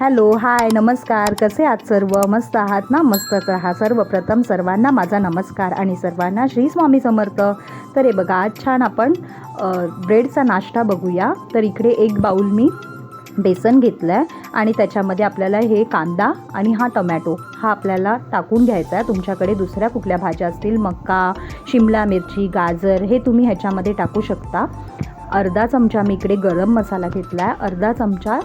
Hello hi नमस्कार. कसे आहात सर्व? मस्त आहात ना? मस्तच राहा सर्वप्रथम सर्वांना माझा नमस्कार आणि सर्वांना श्री स्वामी समर्थ. तर हे बघा आज छान आपण ब्रेडचा नाश्ता बघूया. तर इकडे एक बाऊल मी बेसन घेतलं आहे आणि त्याच्यामध्ये आपल्याला हे कांदा आणि हा टमॅटो हा आपल्याला टाकून घ्यायचा आहे. तुमच्याकडे दुसऱ्या कुठल्या भाज्या असतील? मक्का शिमला मिरची गाजर हे तुम्ही ह्याच्यामध्ये टाकू शकता. अर्धा चमचा मी इकडे गरम मसाला घेतला आहे अर्धा चमचा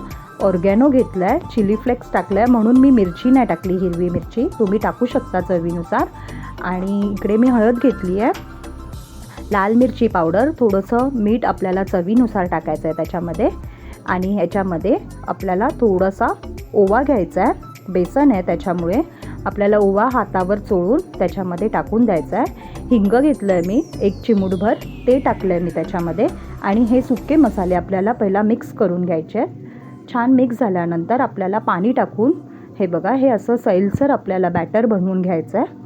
ऑर्गॅनो घेतला आहे चिली फ्लेक्स टाकलं आहे म्हणून मी मिरची नाही टाकली हिरवी मिरची. तुम्ही टाकू शकता चवीनुसार. आणि इकडे मी हळद घेतली आहे लाल मिरची पावडर थोडंसं मीठ आपल्याला चवीनुसार टाकायचं आहे त्याच्यामध्ये. आणि ह्याच्यामध्ये आपल्याला थोडासा ओवा घ्यायचा आहे बेसन आहे त्याच्यामुळे. आपल्याला ओवा हातावर चोळून त्याच्यामध्ये टाकून द्यायचा आहे हिंग घेतलं आहे मी एक चिमूटभर. ते टाकलं आहे मी त्याच्यामध्ये. आणि हे सुके मसाले आपल्याला पहिला मिक्स करून घ्यायचे. आहेत छान मिक्स झाल्यानंतर आपल्याला पाणी टाकून हे बघा हे असं सैलसर आपल्याला बॅटर बनवून घ्यायचं आहे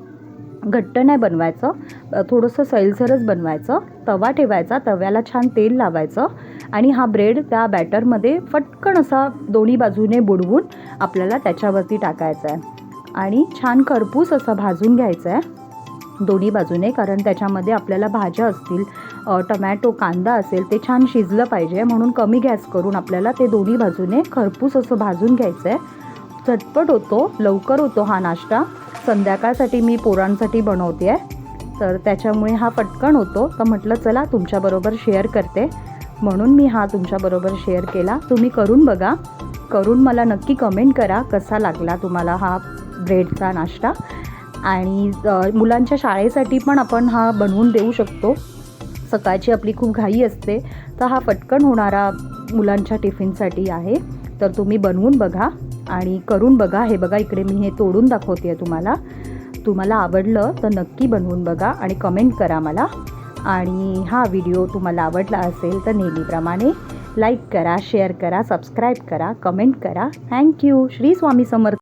घट्ट नाही बनवायचं. थोडंसं सैलसरच बनवायचं. तवा ठेवायचा तव्याला छान तेल लावायचं आणि हा ब्रेड त्या बॅटरमध्ये फटकन असा दोन्ही बाजूने बुडवून आपल्याला त्याच्यावरती टाकायचा आहे आणि छान खरपूस असा भाजून घ्यायचा आहे दोन्ही बाजूने कारण त्याच्यामध्ये आपल्याला भाज्या असतील टमॅटो कांदा असेल ते छान शिजलं पाहिजे. म्हणून कमी गॅस करून आपल्याला ते दोन्ही बाजूने खरपूस असं भाजून घ्यायचं आहे झटपट होतो लवकर होतो हा नाश्ता. संध्याकाळसाठी मी पोरांसाठी बनवते आहे तर त्याच्यामुळे हा पटकन होतो. तर म्हटलं चला तुमच्याबरोबर शेअर करते. म्हणून मी हा तुमच्याबरोबर शेअर केला. तुम्ही करून बघा. करून मला नक्की कमेंट करा कसा लागला तुम्हाला हा ब्रेडचा नाश्ता. आणि मुलांच्या शाळेसाठी पण आपण हा बनवून देऊ शकतो. सकाळची आपली खूप घाई असते तर हा पटकन होणारा मुलांच्या टिफिनसाठी आहे. तर तुम्ही बनवून बघा आणि करून बघा. हे बघा इकडे मी हे तोडून दाखवते आहे तुम्हाला. तुम्हाला आवडलं तर नक्की बनवून बघा आणि कमेंट करा मला. आणि हा व्हिडिओ तुम्हाला आवडला असेल तर नेहमीप्रमाणे लाईक करा शेअर करा सबस्क्राईब करा कमेंट करा. थँक्यू श्री स्वामी समर्थ